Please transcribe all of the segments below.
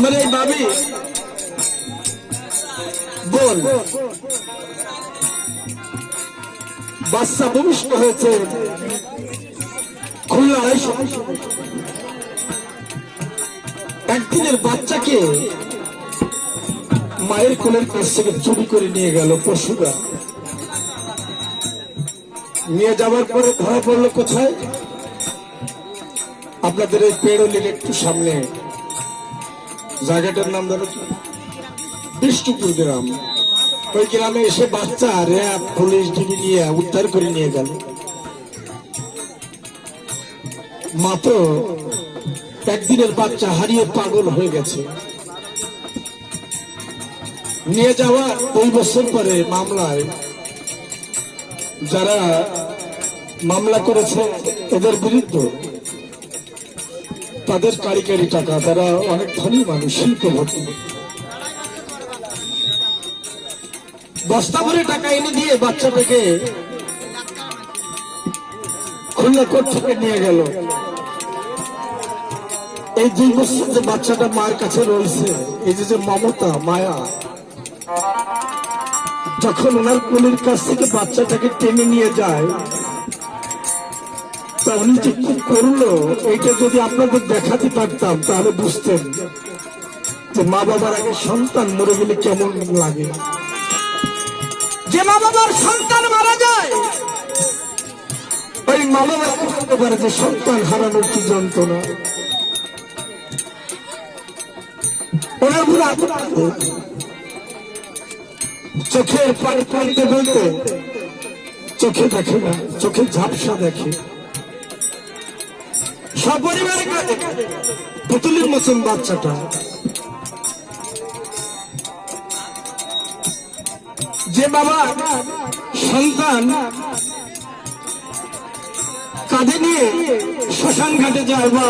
আমার এই বাবি বল বাচ্চা ভূমিষ্ঠ হয়েছে। খুলনা একদিনের বাচ্চাকে মায়ের কোলের কাছ থেকে চুরি করে নিয়ে গেল পশুরা। নিয়ে যাওয়ার পরে ধরা পড়ল কোথায়? আপনাদের এই পেড়লির একটু সামনে। জায়গাটার নাম ধরো বিষ্ণুপুর গ্রাম। ওই গ্রামে এসে বাচ্চা র্যাব, পুলিশ ডিবি নিয়ে উদ্ধার করে নিয়ে গেল। মাত্র একদিনের বাচ্চা হারিয়ে পাগল হয়ে গেছে। নিয়ে যাওয়া দুই বছর পরে মামলায় যারা মামলা করেছে, এদের বিরুদ্ধে তাদের কারিগরি টাকা, তারা অনেক ধনী মানুষ, শিল্পপতি। বস্তা ভরে টাকা এনে দিয়ে বাচ্চাটাকে খুলনা কোর্ট থেকে নিয়ে গেল। এই দুই বছর যে বাচ্চাটা মায়ের কাছে রয়েছে, এই যে যে মমতা, মায়া, যখন ওনার কোলের কাছ থেকে বাচ্চাটাকে টেনে নিয়ে যায় উনি যে কি করল এইটা যদি আপনাদের দেখাতে পারতাম তাহলে বুঝতেন যে মা বাবার আগে সন্তান মরে গেলে কেমন লাগে। যে মা বাবার সন্তান মারা যায় ওই মা বাবা বুঝতে পারে যে সন্তান হারানোর কি যন্ত্রণা? ওনার পুরো চোখের পানি পানিতে বলতে চোখে দেখে না চোখে ঝাপসা দেখে। সপরিবারে পুতুলির মতন বাচ্চাটা। যে বাবা সন্তান কাঁধে নিয়ে শ্মশান ঘাটে যায় বা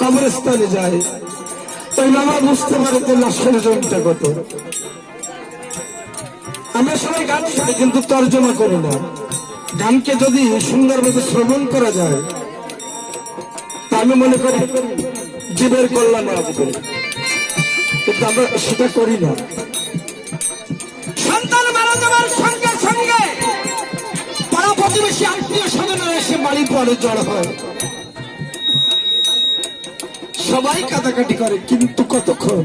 কবরস্থানে যায়, ওই বাবা বুঝতে পারে যে লাশের জনটা কত। আমরা সবাই গান শুনি, কিন্তু তর্জমা করি না। গানকে যদি সুন্দরভাবে শ্রবণ করা যায় আমি মনে করি জীবের কল্যাণ আসবে কিন্তু আমরা সেটা করি না। সন্তান মারা যাওয়ার সঙ্গে সঙ্গে পাড়া প্রতিবেশী আত্মীয় স্বজনরা এসে পরে জড় হয়। সবাই কাটাকাটি করে, কিন্তু কতক্ষণ?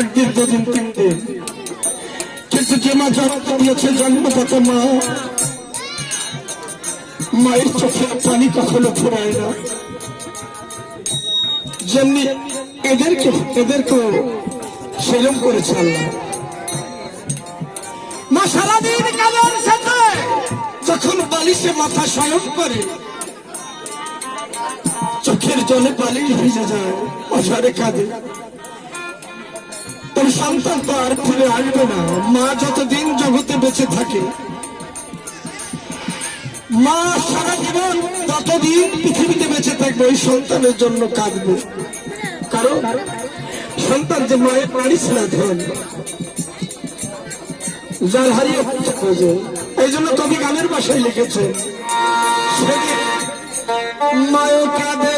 একদিন, দুদিন, তিন দিন। কিন্তু যে মা জন্ম দিয়েছে জন্মদাতা মা? মায়ের চোখের পানি কখনো ফুরায় না। যেমনি এদেরকে, এদেরকেও সেরম করেছে যখন বালিশে মাথা শয়ন করে, চোখের জলে বালিশ ভিজে যায়, অঝরে কাঁদে। তোর সন্তান তো আর ফিরে আসবে না। মা যতদিন জগতে বেঁচে থাকে, মা সারা জীবন ততদিন পৃথিবীতে বেঁচে থাকবে, ওই সন্তানের জন্য কাঁদবে। কারণ সন্তান যে মায়ের প্রাণী ছিল ধন, যার হারিয়ে এই জন্য কবি গানের বাসায় লিখেছে মায় মায়ের কাঁদে